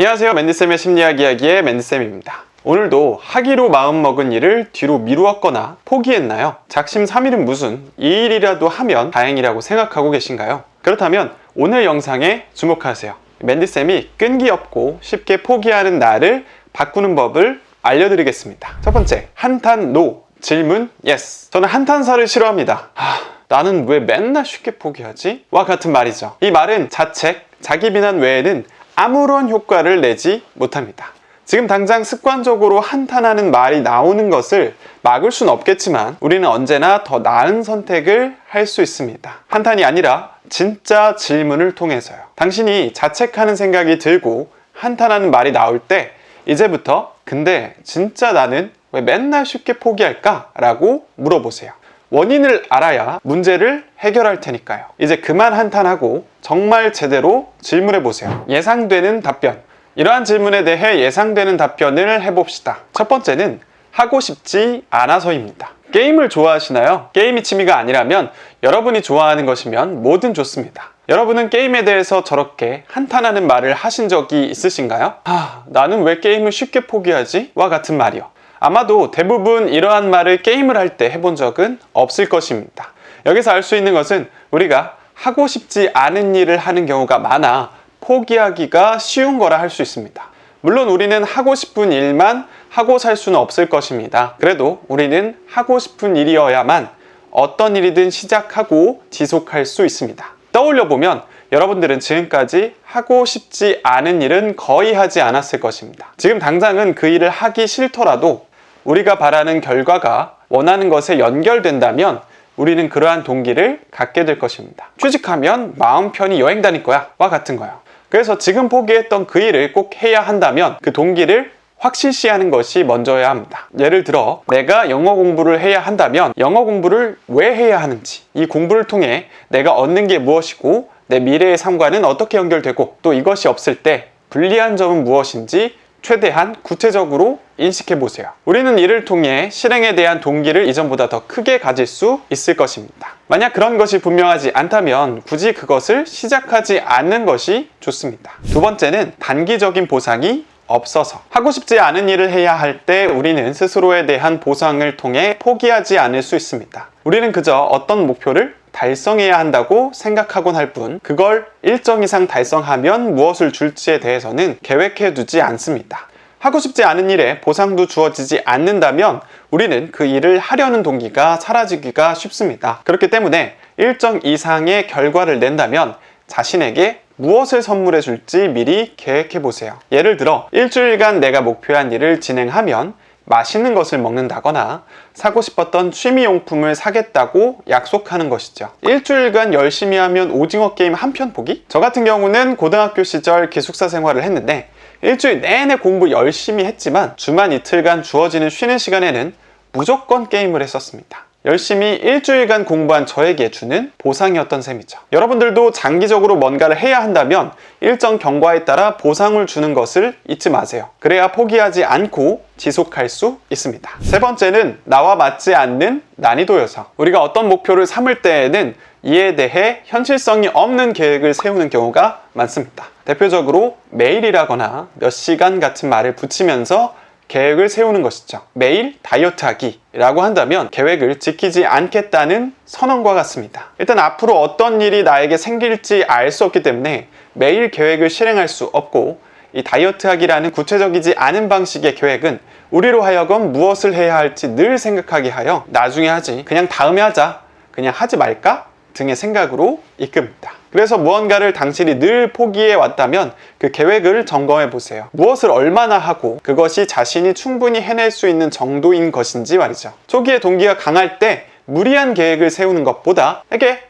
안녕하세요. 맨디쌤의 심리학 이야기의 맨디쌤입니다. 오늘도 하기로 마음먹은 일을 뒤로 미루었거나 포기했나요? 작심 삼일은 무슨 이 일이라도 하면 다행이라고 생각하고 계신가요? 그렇다면 오늘 영상에 주목하세요. 맨디쌤이 끈기 없고 쉽게 포기하는 나를 바꾸는 법을 알려드리겠습니다. 첫 번째, 한탄 노, 질문 예스. 저는 한탄사를 싫어합니다. 하, 나는 왜 맨날 쉽게 포기하지? 와 같은 말이죠. 이 말은 자책, 자기 비난 외에는 아무런 효과를 내지 못합니다. 지금 당장 습관적으로 한탄하는 말이 나오는 것을 막을 수는 없겠지만 우리는 언제나 더 나은 선택을 할 수 있습니다. 한탄이 아니라 진짜 질문을 통해서요. 당신이 자책하는 생각이 들고 한탄하는 말이 나올 때 이제부터 근데 진짜 나는 왜 맨날 쉽게 포기할까? 라고 물어보세요. 원인을 알아야 문제를 해결할 테니까요. 이제 그만 한탄하고 정말 제대로 질문해 보세요. 예상되는 답변. 이러한 질문에 대해 예상되는 답변을 해봅시다. 첫 번째는 하고 싶지 않아서입니다. 게임을 좋아하시나요? 게임이 취미가 아니라면 여러분이 좋아하는 것이면 뭐든 좋습니다. 여러분은 게임에 대해서 저렇게 한탄하는 말을 하신 적이 있으신가요? 아, 나는 왜 게임을 쉽게 포기하지? 와 같은 말이요. 아마도 대부분 이러한 말을 게임을 할 때 해본 적은 없을 것입니다. 여기서 알 수 있는 것은 우리가 하고 싶지 않은 일을 하는 경우가 많아 포기하기가 쉬운 거라 할 수 있습니다. 물론 우리는 하고 싶은 일만 하고 살 수는 없을 것입니다. 그래도 우리는 하고 싶은 일이어야만 어떤 일이든 시작하고 지속할 수 있습니다. 떠올려 보면 여러분들은 지금까지 하고 싶지 않은 일은 거의 하지 않았을 것입니다. 지금 당장은 그 일을 하기 싫더라도 우리가 바라는 결과가 원하는 것에 연결된다면 우리는 그러한 동기를 갖게 될 것입니다. 취직하면 마음 편히 여행 다닐 거야. 와 같은 거요. 그래서 지금 포기했던 그 일을 꼭 해야 한다면 그 동기를 확실시하는 것이 먼저여야 합니다. 예를 들어 내가 영어 공부를 해야 한다면 영어 공부를 왜 해야 하는지 이 공부를 통해 내가 얻는 게 무엇이고 내 미래의 삶과는 어떻게 연결되고 또 이것이 없을 때 불리한 점은 무엇인지 최대한 구체적으로 인식해 보세요. 우리는 이를 통해 실행에 대한 동기를 이전보다 더 크게 가질 수 있을 것입니다. 만약 그런 것이 분명하지 않다면 굳이 그것을 시작하지 않는 것이 좋습니다. 두 번째는 단기적인 보상이 없어서 하고 싶지 않은 일을 해야 할 때 우리는 스스로에 대한 보상을 통해 포기하지 않을 수 있습니다. 우리는 그저 어떤 목표를 달성해야 한다고 생각하곤 할 뿐, 그걸 일정 이상 달성하면 무엇을 줄지에 대해서는 계획해 두지 않습니다. 하고 싶지 않은 일에 보상도 주어지지 않는다면 우리는 그 일을 하려는 동기가 사라지기가 쉽습니다. 그렇기 때문에 일정 이상의 결과를 낸다면 자신에게 무엇을 선물해 줄지 미리 계획해 보세요. 예를 들어 일주일간 내가 목표한 일을 진행하면 맛있는 것을 먹는다거나 사고 싶었던 취미용품을 사겠다고 약속하는 것이죠. 일주일간 열심히 하면 오징어 게임 한 편 보기? 저 같은 경우는 고등학교 시절 기숙사 생활을 했는데 일주일 내내 공부 열심히 했지만 주말 이틀간 주어지는 쉬는 시간에는 무조건 게임을 했었습니다. 열심히 일주일간 공부한 저에게 주는 보상이었던 셈이죠. 여러분들도 장기적으로 뭔가를 해야 한다면 일정 경과에 따라 보상을 주는 것을 잊지 마세요. 그래야 포기하지 않고 지속할 수 있습니다. 세 번째는 나와 맞지 않는 난이도 요소. 우리가 어떤 목표를 삼을 때에는 이에 대해 현실성이 없는 계획을 세우는 경우가 많습니다. 대표적으로 매일이라거나 몇 시간 같은 말을 붙이면서 계획을 세우는 것이죠. 매일 다이어트 하기라고 한다면 계획을 지키지 않겠다는 선언과 같습니다. 일단 앞으로 어떤 일이 나에게 생길지 알 수 없기 때문에 매일 계획을 실행할 수 없고 이 다이어트 하기라는 구체적이지 않은 방식의 계획은 우리로 하여금 무엇을 해야 할지 늘 생각하게 하여 나중에 하지, 그냥 다음에 하자, 그냥 하지 말까? 등의 생각으로 이끕니다. 그래서 무언가를 당신이 늘 포기해 왔다면 그 계획을 점검해 보세요. 무엇을 얼마나 하고 그것이 자신이 충분히 해낼 수 있는 정도인 것인지 말이죠. 초기에 동기가 강할 때 무리한 계획을 세우는 것보다 이게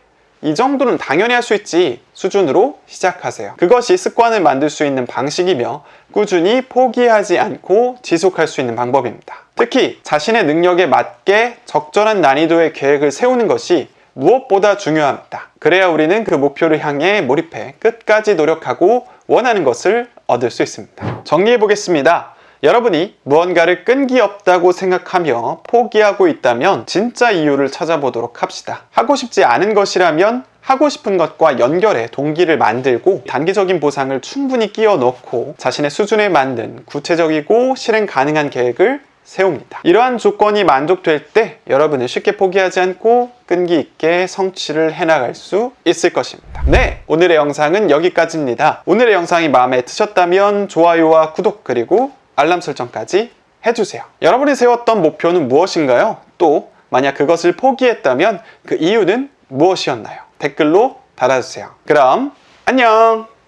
이 정도는 당연히 할 수 있지 수준으로 시작하세요. 그것이 습관을 만들 수 있는 방식이며 꾸준히 포기하지 않고 지속할 수 있는 방법입니다. 특히 자신의 능력에 맞게 적절한 난이도의 계획을 세우는 것이 무엇보다 중요합니다. 그래야 우리는 그 목표를 향해 몰입해 끝까지 노력하고 원하는 것을 얻을 수 있습니다. 정리해 보겠습니다. 여러분이 무언가를 끈기 없다고 생각하며 포기하고 있다면 진짜 이유를 찾아보도록 합시다. 하고 싶지 않은 것이라면 하고 싶은 것과 연결해 동기를 만들고 단기적인 보상을 충분히 끼워 넣고 자신의 수준에 맞는 구체적이고 실행 가능한 계획을 세웁니다. 이러한 조건이 만족될 때 여러분은 쉽게 포기하지 않고 끈기 있게 성취를 해나갈 수 있을 것입니다. 네, 오늘의 영상은 여기까지입니다. 오늘의 영상이 마음에 드셨다면 좋아요와 구독 그리고 알람 설정까지 해주세요. 여러분이 세웠던 목표는 무엇인가요? 또 만약 그것을 포기했다면 그 이유는 무엇이었나요? 댓글로 달아주세요. 그럼 안녕!